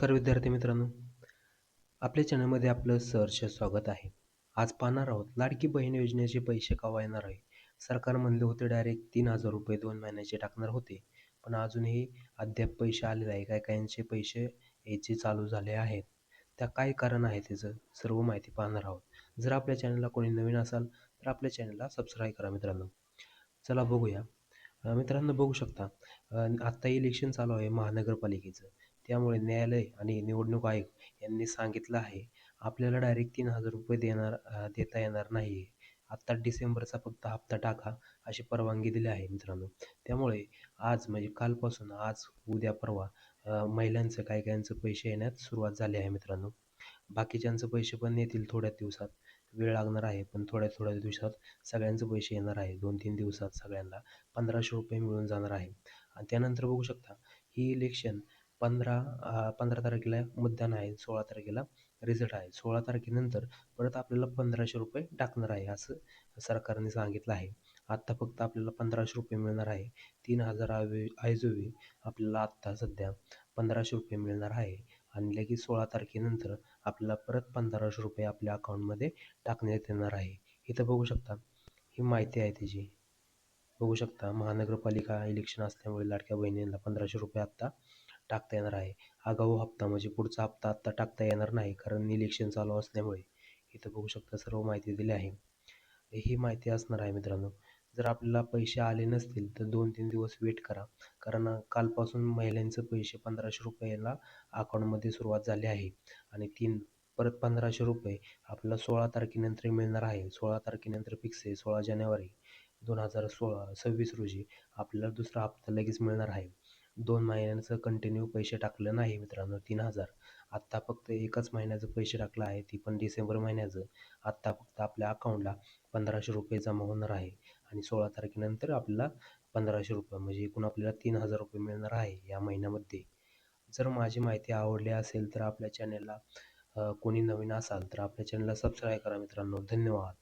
नमस्कार विद्यार्थी मित्रांनो. आपल्या चॅनलमध्ये आपलं सहर्ष स्वागत आहे. आज पाहणार आहोत लाडकी बहीण योजनेचे पैसे कवा येणार आहे? सरकार म्हणले होते डायरेक्ट तीन हजार रुपये दोन महिन्याचे टाकणार होते. पण अजूनही अद्याप पैसे आलेले आहे. काय काहींचे पैसे यायचे चालू झाले आहेत. त्या काय कारण आहे त्याचं सर्व माहिती पाहणार आहोत. जर आपल्या चॅनलला कोणी नवीन असाल तर आपल्या चॅनलला सबस्क्राईब करा मित्रांनो. चला बघूया. मित्रांनो बघू शकता. आत्ता इलेक्शन चालू आहे महानगरपालिकेचं. त्यामुळे न्यायालय आणि निवडणूक आयोग यांनी सांगितलं आहे आपल्याला डायरेक्ट तीन हजार रुपये देणार देता येणार नाही. आहे आत्ता डिसेंबरचा फक्त हप्ता टाका अशी परवानगी दिली आहे मित्रांनो. त्यामुळे आज म्हणजे कालपासून आज उद्या परवा महिलांचं काही काहींचं पैसे येण्यास सुरुवात झाली आहे मित्रांनो. बाकीच्यांचं पैसे पण येतील थोड्या दिवसात. वेळ लागणार आहे पण थोड्या थोड्या दिवसात सगळ्यांचे पैसे येणार आहे. दोन तीन दिवसात सगळ्यांना पंधराशे रुपये मिळून जाणार आहे. आणि त्यानंतर बघू शकता ही इलेक्शन पंधरा पंधरा तारखेला मतदान आहे सोळा तारखेला रिझल्ट आहे. सोळा तारखेनंतर परत आपल्याला पंधराशे रुपये टाकणार आहे असं सरकारने सांगितलं आहे. आत्ता फक्त आपल्याला पंधराशे रुपये मिळणार आहे. तीन हजार आवे ऐजोवी आपल्याला आत्ता सध्या पंधराशे रुपये मिळणार आहे. आणि लगेच सोळा तारखेनंतर आपल्याला परत पंधराशे रुपये आपल्या अकाउंटमध्ये टाकण्यात येणार आहे. इथं बघू शकता. ही माहिती आहे त्याची बघू शकता. महानगरपालिका इलेक्शन असल्यामुळे लाडक्या बहिणींना पंधराशे रुपये आत्ता टाकता येणार आहे. आगाऊ हप्ता म्हणजे पुढचा हप्ता आत्ता टाकता येणार नाही कारण इलेक्शन चालू असल्यामुळे इथं बघू शकता सर्व माहिती दिली आहे. ही माहिती असणार आहे मित्रांनो जर आपल्याला पैसे आले नसतील तर दोन तीन दिवस वेट करा कारण कालपासून महिलांचं पैसे पंधराशे रुपयाला अकाउंटमध्ये सुरुवात झाली आहे आणि तीन परत पंधराशे रुपये आपल्याला सोळा तारखेनंतर मिळणार आहे. सोळा तारखेनंतर फिक्स आहे सोळा जानेवारी दोन हजार सोळा सव्वीस रोजी आपल्याला दुसरा हप्ता लगेच मिळणार आहे. दोन महिन्यांचं कंटिन्यू पैसे टाकलं नाही मित्रांनो तीन हजार. आत्ता फक्त एकच महिन्याचं पैसे टाकलं आहे ती पण डिसेंबर महिन्याचं. आत्ता फक्त आपल्या अकाउंटला पंधराशे रुपये जमा होणार आहे आणि सोळा तारखेनंतर आपल्याला पंधराशे रुपये म्हणजे एकूण आपल्याला तीन हजार रुपये मिळणार आहे या महिन्यामध्ये. जर माझी माहिती आवडली असेल तर आपल्या चॅनलला कोणी नवीन असाल तर आपल्या चॅनलला सबस्क्राईब करा मित्रांनो. धन्यवाद.